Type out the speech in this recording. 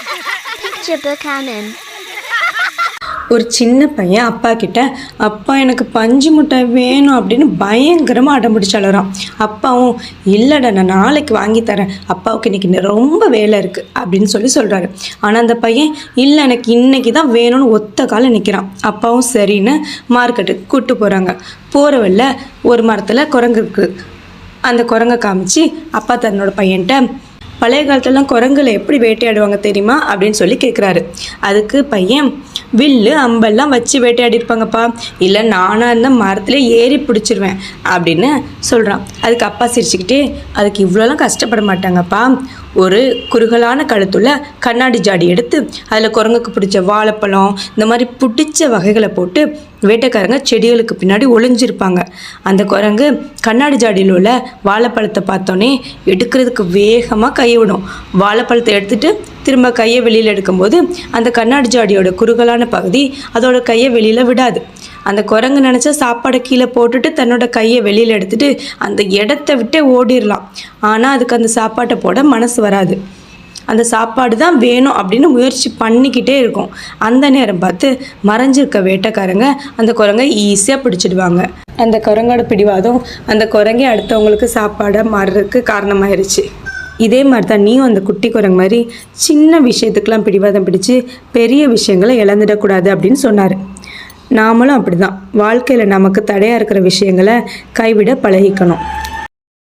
Picture book ஒரு சின்ன பையன் அப்பா கிட்ட அப்பா எனக்கு பஞ்சு முட்டை வேணும் அப்படின்னு பயங்கரமாக அடம் அப்பாவும் இல்லைடா நான் நாளைக்கு வாங்கி தரேன். அப்பாவுக்கு இன்னைக்கு ரொம்ப வேலை இருக்குது அப்படின்னு சொல்லி சொல்கிறாரு ஆனால் அந்த பையன் இல்லை எனக்கு இன்னைக்கு தான் வேணும்னு ஒத்த கால நிற்கிறான் அப்பாவும் சரின்னு மார்க்கெட்டுக்கு கூப்பிட்டு போகிறாங்க போகிற வழியில் ஒரு மரத்தில் குரங்கு இருக்குது அந்த குரங்கை காமிச்சு அப்பா தன்னோட பையன்கிட்ட பழைய காலத்துலலாம் குரங்குல எப்படி வேட்டையாடுவாங்க தெரியுமா? அப்படின்னு சொல்லி கேட்குறாரு அதுக்கு பையன் வில்லு அம்பெல்லாம் வச்சு வேட்டையாடி இருப்பாங்கப்பா இல்லை நானாக இருந்தால் மரத்தில் ஏறி பிடிச்சிருவேன் அப்படின்னு சொல்கிறான் அதுக்கு அப்பா சிரிச்சுக்கிட்டே அதுக்கு இவ்வளோலாம் கஷ்டப்பட மாட்டாங்கப்பா. ஒரு குறுகலான கழுத்துள்ள கண்ணாடி ஜாடி எடுத்து அதில் குரங்குக்கு பிடிச்ச வாழைப்பழம் இந்த மாதிரி பிடிச்ச வகைகளை போட்டு வேட்டைக்காரங்க செடிகளுக்கு பின்னாடி ஒளிஞ்சிருப்பாங்க. அந்த குரங்கு கண்ணாடி ஜாடியில் உள்ள வாழைப்பழத்தை பார்த்தோன்னே எடுக்கிறதுக்கு வேகமாக கை கையை விடும் வாழைப்பழத்தை எடுத்துட்டு திரும்ப கையை வெளியில் எடுக்கும்போது அந்த கண்ணாடி ஜாடியோட குறுகலான பகுதி அதோட கையை வெளியில் விடாது. அந்த குரங்கு நினச்சா சாப்பாடை கீழே போட்டுட்டு தன்னோட கையை வெளியில் எடுத்துட்டு அந்த இடத்த விட்டே ஓடிடலாம் ஆனால் அதுக்கு அந்த சாப்பாட்டை போட மனசு வராது. அந்த சாப்பாடு தான் வேணும் அப்படின்னு முயற்சி பண்ணிக்கிட்டே இருக்கும். அந்த நேரம் பார்த்து மறைஞ்சிருக்க வேட்டைக்காரங்க அந்த குரங்கை ஈஸியாக பிடிச்சிடுவாங்க. அந்த குரங்கோட பிடிவாதம் அந்த குரங்கே அடுத்தவங்களுக்கு சாப்பாடை மாறுறதுக்கு காரணமாயிருச்சு. இதே மாதிரி தான் நீயும் அந்த குட்டி குரங்கு மாதிரி சின்ன விஷயத்துக்கெலாம் பிடிவாதம் பிடிச்சு பெரிய விஷயங்களை இழந்துடக்கூடாது அப்படின்னு சொன்னார். நாமளும் அப்படிதான். வாழ்க்கையில் நமக்கு தடையாக இருக்கிற விஷயங்களை கைவிட பழகிக்கணும்.